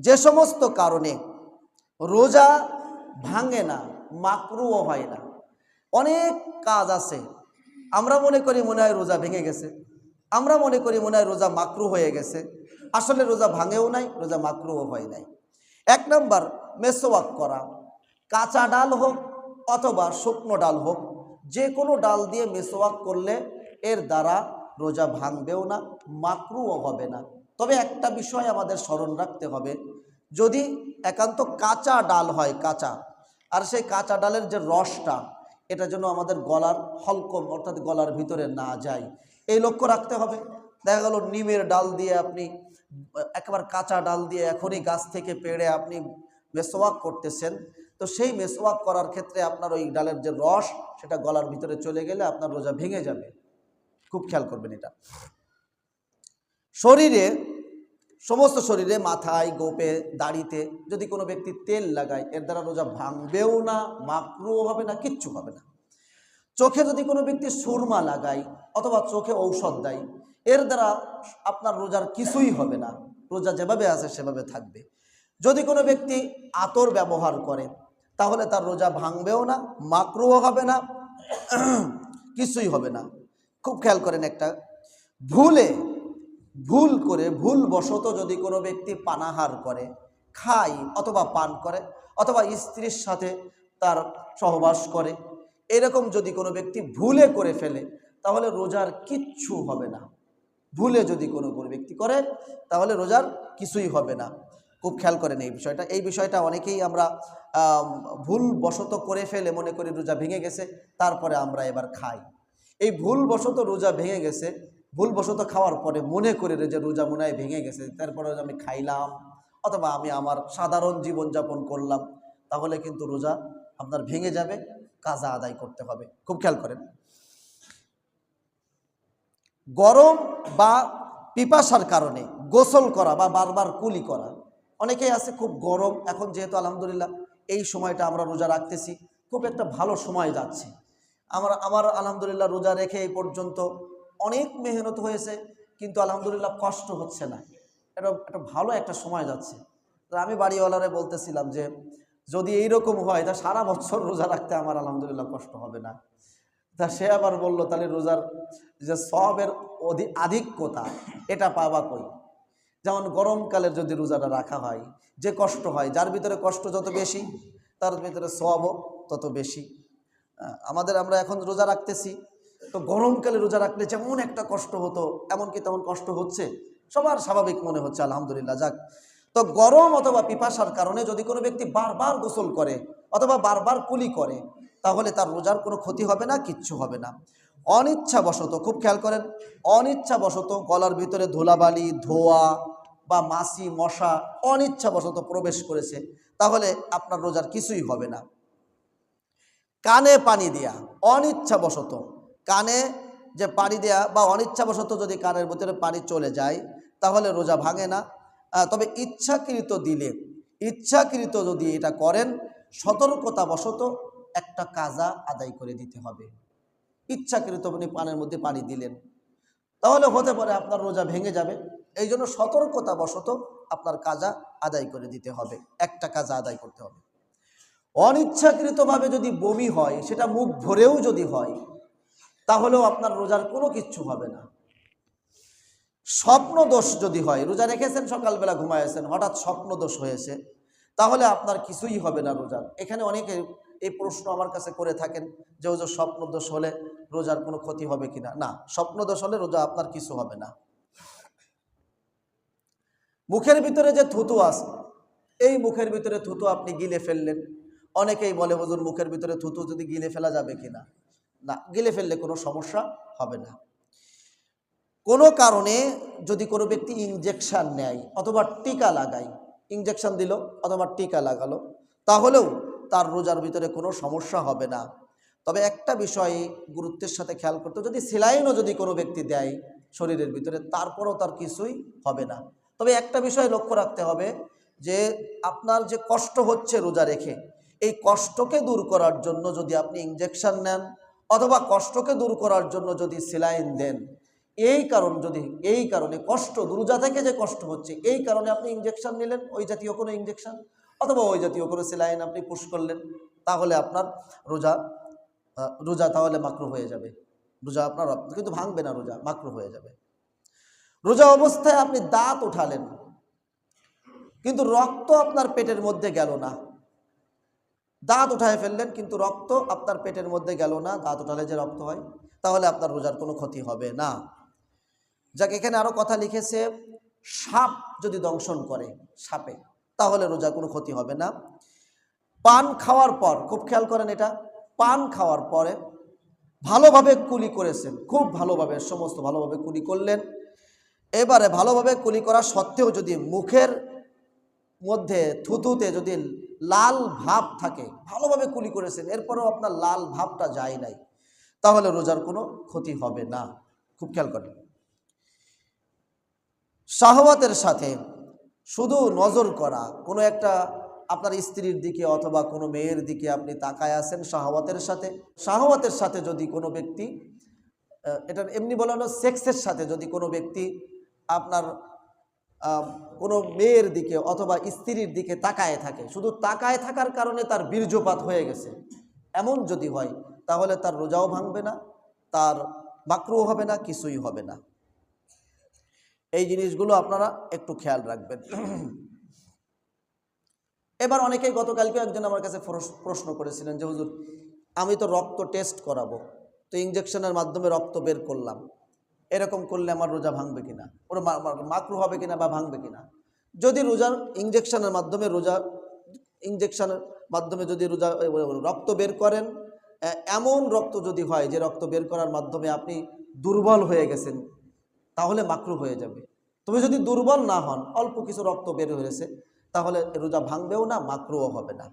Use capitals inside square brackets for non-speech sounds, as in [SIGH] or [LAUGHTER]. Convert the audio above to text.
যে সমস্ত কারণে রোজা ভাঙে না, মাকরুও হয় না। অনেক কাজ আছে। আমরা মনে করি মনে হয় রোজা ভেঙে গেছে। আমরা মনে করি মনে হয় রোজা মাকরু হয়ে গেছে। আসলে রোজা ভাঙেও নাই, রোজা মাকরুও হয় নাই। এক নম্বর, মেসোয়াক করা। কাঁচা ডাল হোক অথবা শুকনো ডাল হোক যে কোনো ডাল দিয়ে মেসোয়াক করলে এর দ্বারা রোজা ভাঙবেও না, মাকরুও হবে না। তবে একটা বিষয় আমাদের স্মরণ রাখতে হবে। যদি একান্ত কাঁচা ডাল হয়, কাঁচা, আর সেই কাঁচা ডালের যে রসটা, এটা যেন আমাদের গলার হলকম, অর্থাৎ গলার ভিতরে না যায়। এই লক্ষ্য রাখতে হবে। দেখা গেল নিমের ডাল দিয়ে আপনি, একবার কাঁচা ডাল দিয়ে এখনই গাছ থেকে পেড়ে আপনি মেসোয়াক করতেছেন, তো সেই মেসোয়াক করার ক্ষেত্রে আপনার ওই ডালের যে রস, সেটা গলার ভিতরে চলে গেলে আপনার রোজা ভেঙে যাবে। খুব খেয়াল করবেন এটা। শরীরে সমস্ত শরীরে, মাথায়, গোপে, দাড়িতে যদি কোনো ব্যক্তি তেল লাগায়, এর দ্বারা রোজা ভাঙবেও না মাকরুও হবে না, কিচ্ছু হবে না। চোখে যদি কোনো ব্যক্তি সুরমা লাগায় অথবা চোখে ঔষধ দেয়, এর দ্বারা আপনার রোজার কিছুই হবে না। রোজা যেভাবে আছে, সেভাবে থাকবে। যদি কোনো ব্যক্তি আতর ব্যবহার করে, তাহলে তার রোজা ভাঙবেও না মাকরুও হবে না, [CLEARS THROAT] কিছুই হবে না। খুব খেয়াল করেন একটা। ভুলে ভুল করে ভুল বশত যদি কোনো ব্যক্তি পানাহার করে খায় অথবা পান করে অথবা স্ত্রীর সাথে তার সহবাস করে এরকম যদি কোনো ব্যক্তি ভুলে করে ফেলে তাহলে রোজার কিচ্ছু হবে না। ভুলে যদি কোনো কোনো ব্যক্তি করে তাহলে রোজার কিছুই হবে না। খুব খেয়াল করেন এই বিষয়টা। এই বিষয়টা অনেকেই আমরা আম, ভুল বশত করে ফেলে মনে করি রোজা ভেঙে গেছে তারপরে আমরা এবার খাই। এই ভুল বশত রোজা ভেঙে গেছে ভুল বশত খাওয়ার পরে মনে করে যে রোজা মনে হয় ভেঙে গেছে, তারপরে আমি খাইলাম অথবা আমি আমার সাধারণ জীবনযাপন করলাম, তাহলে কিন্তু রোজা আপনার ভেঙে যাবে, কাজা আদায় করতে হবে। খুব খেয়াল করেন। গরম বা পিপাসার কারণে গোসল করা বা বারবার কুলি করা, অনেকেই আছে খুব গরম, এখন যেহেতু আলহামদুলিল্লাহ এই সময়টা আমরা রোজা রাখতেছি, খুব একটা ভালো সময় যাচ্ছে। আমার আমার আলহামদুলিল্লাহ রোজা রেখে এই পর্যন্ত অনেক মেহনত হয়েছে, কিন্তু আলহামদুলিল্লাহ কষ্ট হচ্ছে না। এটা একটা ভালো একটা সময় যাচ্ছে। তো আমি বাড়িওয়ালারে বলতেছিলাম যে, যদি এইরকম হয়, তা সারা বছর রোজা রাখতে আমার আলহামদুলিল্লাহ কষ্ট হবে না। তা সে আবার বলল, তাহলে রোজার যে সবের অধি, আধিক্যতা, এটা পাবা কই? যেমন গরমকালের যদি রোজাটা রাখা হয়, যে কষ্ট হয়, যার ভিতরে কষ্ট যত বেশি, তার ভিতরে সবও তত বেশি। আমাদের আমরা এখন রোজা রাখতেছি। তো গরমকালে রোজা রাখলে যেমন একটা কষ্ট হতো, এমনকি তেমন কষ্ট হচ্ছে, সবার স্বাভাবিক মনে হচ্ছে, আলহামদুলিল্লাহ, যাক। তো গরম অথবা পিপাসার কারণে যদি কোনো ব্যক্তি বারবার গোসল করে অথবা বারবার কুলি করে, তাহলে তার রোজার কোনো ক্ষতি হবে না, কিচ্ছু হবে না। অনিচ্ছাবশত, খুব খেয়াল করেন, অনিচ্ছাবশত গলার ভিতরে ধুলাবালি, ধোয়া বা মাছি, মশা অনিচ্ছাবশত প্রবেশ করেছে, তাহলে আপনার রোজার কিছুই হবে না। কানে পানি দেয়া, অনিচ্ছাবশত। কানে যে পানি দেয়া বা অনিচ্ছাবশত যদি কানের ভিতরে পানি চলে যায়, তাহলে রোজা ভাঙে না। তবে ইচ্ছাকৃত দিলে, ইচ্ছাকৃত যদি এটা করেন, সতর্কতাবশত একটা কাজা আদায় করে দিতে হবে। ইচ্ছাকৃত আপনি পানের মধ্যে পানি দিলেন, তাহলে হতে পারে আপনার রোজা ভেঙে যাবে। এই জন্য সতর্কতাবশত আপনার কাজা আদায় করে দিতে হবে, একটা কাজা আদায় করতে হবে। অনিচ্ছাকৃতভাবে যদি বমি হয়, সেটা মুখ ভরেও যদি হয় তাহলেও আপনার রোজার কোনো কিচ্ছু হবে না। স্বপ্ন দোষ যদি হয়, রোজা রেখেছেন, সকালবেলা ঘুমাইছেন হঠাৎ স্বপ্ন দোষ হয়েছে, তাহলে আপনার কিছুই হবে না রোজার। এখানে অনেকে এই প্রশ্ন আমার কাছে করে থাকেন যে যে স্বপ্ন দোষ হলে রোজার কোনো ক্ষতি হবে কিনা না? স্বপ্ন দোষ হলে রোজা আপনার কিছু হবে না। মুখের ভিতরে যে থুতু আছে, এই মুখের ভিতরে থুতু আপনি গিলে ফেললেন। অনেকেই বলে, হুজুর, মুখের ভিতরে থুতু যদি গিলে ফেলা যাবে কিনা না, গিলে ফেললে কোনো সমস্যা হবে না। কোনো কারণে যদি কোনো ব্যক্তি ইঞ্জেকশান নেয় অথবা টিকা লাগায় ইঞ্জেকশন দিল অথবা টিকা লাগালো, তাহলেও তার রোজার ভিতরে কোনো সমস্যা হবে না। তবে একটা বিষয়ে গুরুত্বের সাথে খেয়াল করতে যদি সেলাইনও যদি কোনো ব্যক্তি দেয় শরীরের ভিতরে, তারপরেও তার কিছুই হবে না। তবে একটা বিষয় লক্ষ্য রাখতে হবে যে, আপনার যে কষ্ট হচ্ছে রোজা রেখে, এই কষ্টকে দূর করার জন্য যদি আপনি ইঞ্জেকশন নেন অথবা কষ্টকে দূর করার জন্য যদি সেলাইন দেন, এই কারণ যদি, এই কারণে কষ্ট রোজা থেকে যে কষ্ট হচ্ছে, এই কারণে আপনি ইঞ্জেকশন নিলেন, ওই জাতীয় কোনো ইঞ্জেকশন অথবা ওই জাতীয় কোনো সেলাইন আপনি পুশ করলেন, তাহলে আপনার রোজা রোজা তাহলে মাকরু হয়ে যাবে। রোজা আপনার কিন্তু ভাঙবে না রোজা, মাকরু হয়ে যাবে। রোজা অবস্থায় আপনি দাঁত উঠালেন, কিন্তু রক্ত আপনার পেটের মধ্যে গেল না। দাঁত উঠায় ফেললেন, কিন্তু রক্ত আপনার পেটের মধ্যে গেল না, দাঁত উঠালে যে রক্ত হয়, তাহলে আপনার রোজার কোনো ক্ষতি হবে না। যাক, এখানে আরও কথা লিখেছে, সাপ যদি দংশন করে সাপে, তাহলে রোজার কোনো ক্ষতি হবে না। পান খাওয়ার পর, খুব খেয়াল করেন এটা, পান খাওয়ার পরে ভালোভাবে কুলি করেছেন, খুব ভালোভাবে, সমস্ত ভালোভাবে কুলি করলেন। এবারে ভালোভাবে কুলি করা সত্ত্বেও যদি মুখের মধ্যে থুতুতে যদি লাল ভাব থাকে, ভালোভাবে কুলি করেছেন, এরপরেও আপনার লাল ভাবটা যায় নাই। তাহলে রোজার কোনো ক্ষতি হবে না। খুব খেয়াল করেন। শাহওয়াতের সাথে শুধু নজর করা, কোনো একটা আপনার স্ত্রীর দিকে অথবা কোনো মেয়ের দিকে আপনি তাকায় আছেন শাহওয়াতের সাথে। শাহওয়াতের সাথে যদি কোনো ব্যক্তি এটা এমনি বলানো সেক্সের সাথে যদি কোনো ব্যক্তি আপনার কোনো মেয়ের দিকে অথবা স্ত্রীর দিকে তাকায় থাকে। শুধু তাকায় থাকার কারণে তার বীর্যপাত হয়ে গেছে। এমন যদি হয়, তাহলে তার রোজাও ভাঙবে না, তার বাকরুও হবে না, কিছুই হবে না। এই জিনিসগুলো আপনারা একটু খেয়াল রাখবেন। এবার অনেকেই গতকালকে একজন আমার কাছে প্রশ্ন করেছিলেন যে, হুজুর, আমি তো রক্ত টেস্ট করাবো। তো ইঞ্জেকশনের মাধ্যমে রক্ত বের করলাম। এরকম করলে আমার রোজা ভাঙবে কিনা? ওরা মাকরু হবে কিনা বা ভাঙবে কিনা? যদি রোজার ইঞ্জেকশনের মাধ্যমে রোজা ইঞ্জেকশনের মাধ্যমে যদি রোজা রক্ত বের করেন এমন রক্ত যদি হয় যে রক্ত বের করার মাধ্যমে আপনি দুর্বল হয়ে গেছেন, তাহলে মাকরু হয়ে যাবে। তবে যদি দুর্বল না হন, অল্প কিছু রক্ত বের হয়েছে, তাহলে রোজা ভাঙবেও না, মাকরুও হবে না।